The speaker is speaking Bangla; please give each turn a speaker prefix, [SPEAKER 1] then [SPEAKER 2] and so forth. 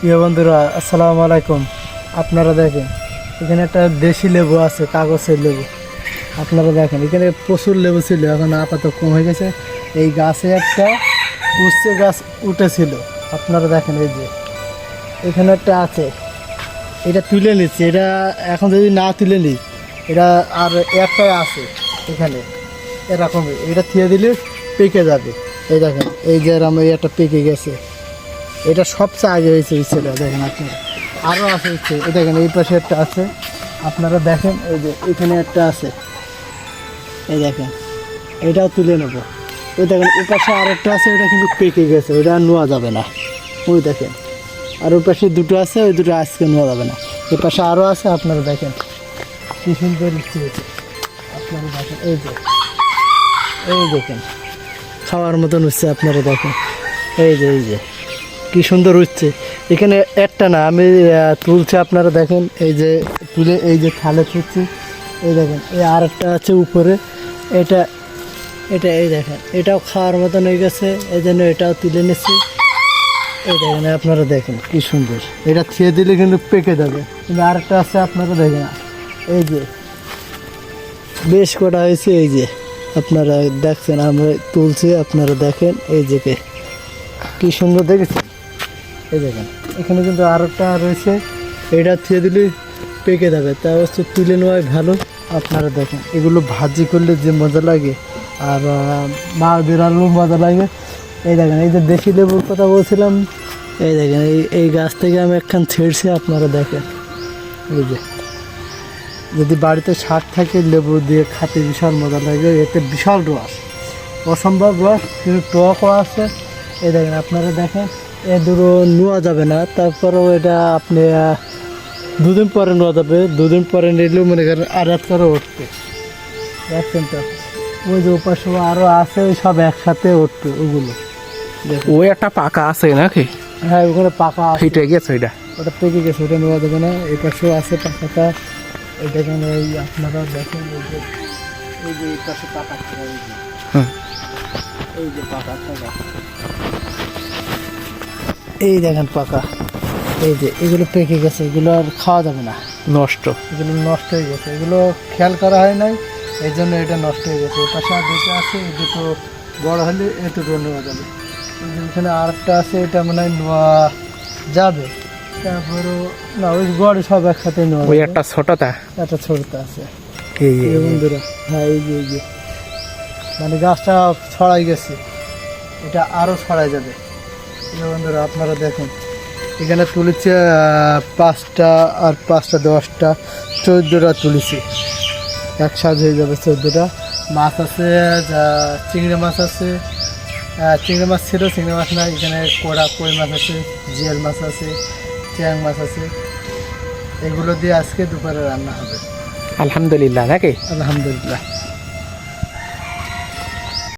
[SPEAKER 1] প্রিয় বন্ধুরা, আসসালামু আলাইকুম। আপনারা দেখেন, এখানে একটা দেশি লেবু আছে, কাগজের লেবু। আপনারা দেখেন, এখানে প্রচুর লেবু ছিল, এখন আপাতত কম হয়ে গেছে। এই গাছে একটা উচ্ছে গাছ উঠেছিল। আপনারা দেখেন এই যে, এখানে একটা আছে। এটা তুলে নিচ্ছি, এটা এখন যদি না তুলে নিই, এটা আর একটাই আছে এখানে। এরকম এটা থিয়ে দিলে পেকে যাবে। এই দেখেন, এই যে এই একটা পেকে গেছে। এটা সবচেয়ে আগে হয়েছে এই ইচ্ছেটা দেখেন আপনারা। আরও আছে ইচ্ছে দেখেন, এই পাশে একটা আছে। আপনারা দেখেন, এই যে এখানে একটা আছে। এই দেখেন, এটাও তুলে নেব। ওই দেখেন ওই পাশে আরেকটা আছে ওটা কিন্তু পেকে গেছে ওটা আর নেওয়া যাবে না। ওই দেখেন, আর ওই পাশে দুটো আছে, ওই দুটো আজকে নেওয়া যাবে না। এই পাশে আরও আছে, আপনারা দেখেন। কি সুন্দর ইচ্ছে হয়েছে আপনারা দেখেন, এই যে, এই দেখেন, খাওয়ার মতন হচ্ছে, আপনারা দেখেন। এই যে এই যে। কি সুন্দর হচ্ছে এখানে একটা না, আমি তুলছি আপনারা দেখেন, এই যে তুলে এই যে থালে তুলছি, এই দেখেন, এই আর একটা আছে উপরে, এটা এটা এই দেখেন, এটাও খাওয়ার মতন হয়ে গেছে, এই জন্য এটাও তুলে নিচ্ছি। এই দেখেন, আপনারা দেখেন কি সুন্দর। এটা ছিঁড়ে দিলে কিন্তু পেকে যাবে। কিন্তু আরেকটা আছে, আপনারা দেখেন, এই যে, বেশ কটা হয়েছে, এই যে, আপনারা দেখছেন, আমরা তুলছি, আপনারা দেখেন, এই যে কে, কি সুন্দর দেখেছেন? এই দেখেন, এখানে কিন্তু আরেকটা রয়েছে, এটা থিয়ে দিলে পেকে যাবে। তা হচ্ছে তুলে নেওয়াই ভালো, আপনারা দেখেন, এগুলো ভাজি করলে যে মজা লাগে, আর মা আলু মজা লাগে। এই দেখেন, এই যে দেশি লেবুর কথা বলছিলাম, এই দেখেন, এই এই গাছ থেকে আমি একখান ছেড়ছি, আপনারা দেখেন। এই যে, যদি বাড়িতে শাক থাকে, লেবু দিয়ে খাতে বিশাল মজা লাগে, এতে বিশাল রস। অসম্ভব রস, কিন্তু টকও আছে। এই দেখেন, আপনারা দেখেন এ দুটো নেওয়া যাবে না তারপরেও এটা আপনি দুদিন পরে নেওয়া যাবে দুদিন পরে নিলেও মনে করেন আর রাত করে উঠবে। দেখছেন তো? ওই যে উপাস আরও আছে ওই সব একসাথে উঠবে ওগুলো।
[SPEAKER 2] ওই একটা পাকা আছে নাকি?
[SPEAKER 1] হ্যাঁ ওখানে পাকা
[SPEAKER 2] ফিটে গেছে ওইটা।
[SPEAKER 1] ওটা পেকে গেছে ওটা নেওয়া যাবে না। এই পাশেও আছে পাকাটা। এই দেখেন ওই আপনারা দেখেন এই যে এই যে এই পাশে পাকা থাকা এই যে।
[SPEAKER 2] হুম।
[SPEAKER 1] এই যে পাকা থাকা এই দেখেন পাকা। এই যে এগুলো পেকে গেছে এগুলো আর খাওয়া যাবে না।
[SPEAKER 2] নষ্ট।
[SPEAKER 1] এগুলো নষ্ট হয়ে গেছে। এগুলো খেয়াল করা হয় নাই এই জন্য এটা নষ্ট হয়ে গেছে। এই পাশে আর দুটো আছে এই দুটো বড় হলে এটুকু নেওয়া যাবে। এখানে আর একটা আছে এটা মনে হয় নেওয়া যাবে। তারপরে না ওই গড় সব একসাথে নেওয়া
[SPEAKER 2] ওই। একটা ছোটটা।
[SPEAKER 1] একটা ছোটটা আছে।
[SPEAKER 2] এই।
[SPEAKER 1] বন্ধুরা হ্যাঁ এই যে এই যে। মানে গাছটা ছড়াই গেছে। এটা আরও ছড়াই যাবে। বন্ধুরা আপনারা দেখেন এখানে তুলেছে পাঁচটা আর পাঁচটা দশটা চোদ্দোটা তুলেছি। একসাথে হয়ে যাবে চোদ্দোটা। মাছ আছে যা চিংড়ি মাছ আছে চিংড়ি মাছ ছিল চিংড়ি মাছ না এখানে কোড়া কই মাছ আছে জিয়াল মাছ আছে চ্যাং মাছ আছে। এগুলো দিয়ে আজকে দুপুরে রান্না হবে।
[SPEAKER 2] আলহামদুলিল্লাহ নাকি?
[SPEAKER 1] আলহামদুলিল্লাহ।